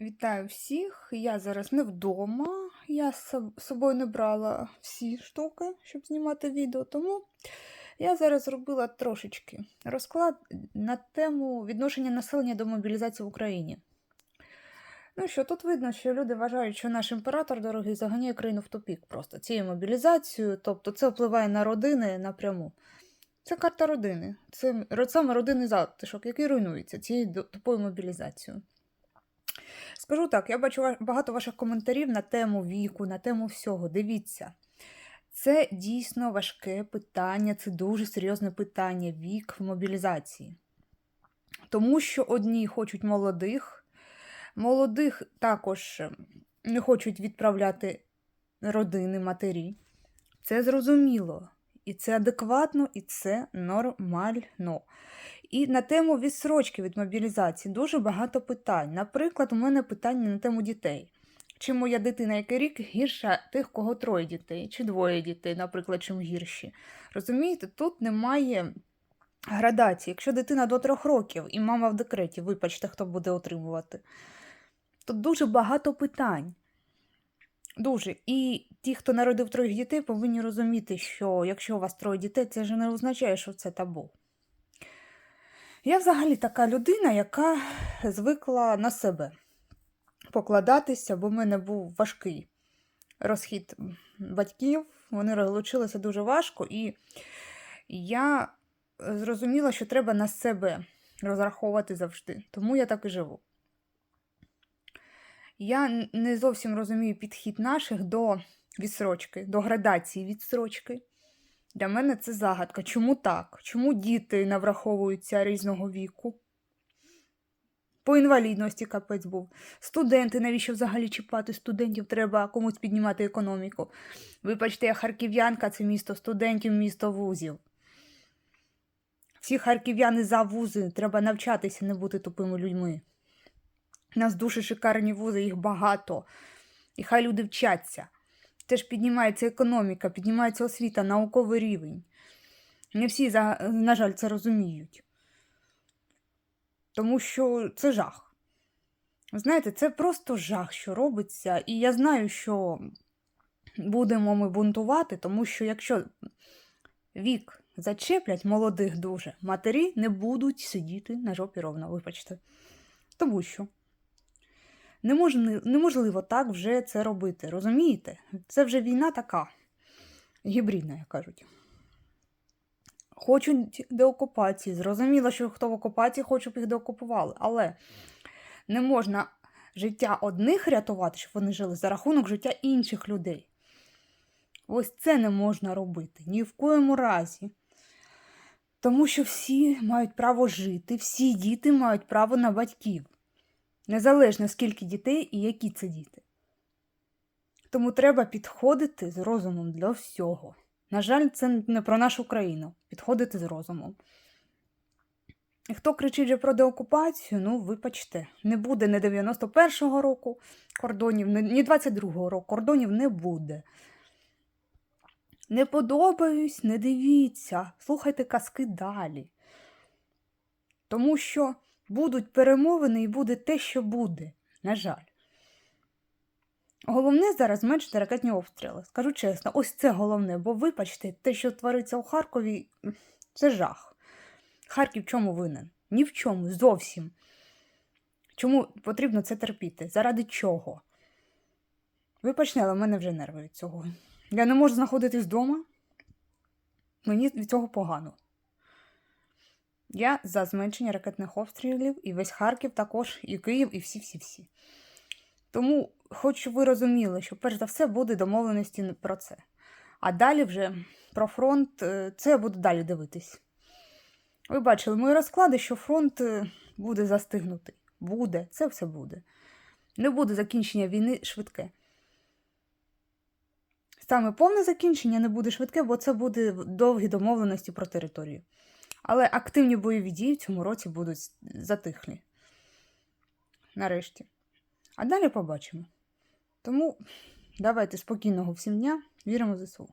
Вітаю всіх. Я зараз не вдома. Я з собою не брала всі штуки, щоб знімати відео, тому я зараз зробила трошечки розклад на тему відношення населення до мобілізації в Україні. Ну що, тут видно, що люди вважають, що наш імператор дорогий заганяє країну в тупік просто цією мобілізацією, тобто це впливає на родини напряму. Це карта родини. Це саме родинний затишок, який руйнується цією тупою мобілізацією. Скажу так, я бачу багато ваших коментарів на тему віку, на тему всього. Дивіться, це дійсно важке питання, це дуже серйозне питання вік в мобілізації. Тому що одні хочуть молодих, молодих також е, не хочуть відправляти родини, матері. Це зрозуміло. І це адекватно, і це нормально. І на тему відсрочки від мобілізації дуже багато питань. Наприклад, у мене питання на тему дітей. Чи моя дитина який рік гірша тих, кого троє дітей, чи двоє дітей, наприклад, чим гірші. Розумієте, тут немає градації. Якщо дитина до трьох років і мама в декреті, вибачте, хто буде отримувати. Тут дуже багато питань. Дуже. І ті, хто народив троїх дітей, повинні розуміти, що якщо у вас троє дітей, це ж не означає, що це табу. Я взагалі така людина, яка звикла на себе покладатися, бо в мене був важкий розхід батьків. Вони розлучилися дуже важко, і я зрозуміла, що треба на себе розраховувати завжди. Тому я так і живу. Я не зовсім розумію підхід наших до відсрочки, до градації відсрочки. Для мене це загадка. Чому так? Чому діти не враховуються різного віку? По інвалідності капець був. Студенти, навіщо взагалі чіпати студентів? Треба комусь піднімати економіку. Вибачте, я харків'янка, це місто студентів, місто вузів. Всі харків'яни за вузи, треба навчатися, не бути тупими людьми. У нас дуже шикарні вузи, їх багато. І хай люди вчаться. Теж піднімається економіка, піднімається освіта, науковий рівень. Не всі, на жаль, це розуміють. Тому що це жах. Знаєте, це просто жах, що робиться. І я знаю, що будемо ми бунтувати, тому що якщо вік зачеплять молодих дуже, матері не будуть сидіти на жопі ровно, вибачте. Тому що неможливо, так вже це робити, розумієте? Це вже війна така гібридна, як кажуть. Хочуть деокупації. Зрозуміло, що хто в окупації хоче, щоб їх деокупували. Але не можна життя одних рятувати, щоб вони жили за рахунок життя інших людей. Ось це не можна робити ні в коєму разі. Тому що всі мають право жити, всі діти мають право на батьків. Незалежно скільки дітей і які це діти. Тому треба підходити з розумом для всього. На жаль, це не про нашу країну. Підходити з розумом. І хто кричить вже про деокупацію, ну, вибачте, не буде не 91-го року кордонів, ні ні 22-го року кордонів не буде. Не подобаюсь, не дивіться, слухайте казки далі. Тому що будуть перемовини і буде те, що буде, на жаль. Головне зараз зменшити ракетні обстріли. Скажу чесно, ось це головне, бо вибачте, те, що твориться у Харкові, це жах. Харків в чому винен? Ні в чому, зовсім. Чому потрібно це терпіти? Заради чого? Вибачте, але в мене вже нерви від цього. Я не можу знаходитись вдома. Мені від цього погано. Я за зменшення ракетних обстрілів і весь Харків також, і Київ, і всі-всі-всі. Тому хочу, ви розуміли, що перш за все буде домовленості про це. А далі вже про фронт, е, це я буду далі дивитись. Ви бачили мої розклади, що фронт е, буде застигнутий. Буде, це все буде. Не буде закінчення війни швидке. Саме повне закінчення не буде швидке, бо це буде довгі домовленості про територію. Але активні бойові дії в цьому році будуть затихлі. Нарешті. А далі побачимо. Тому давайте спокійного всім дня, віримо в ЗСУ.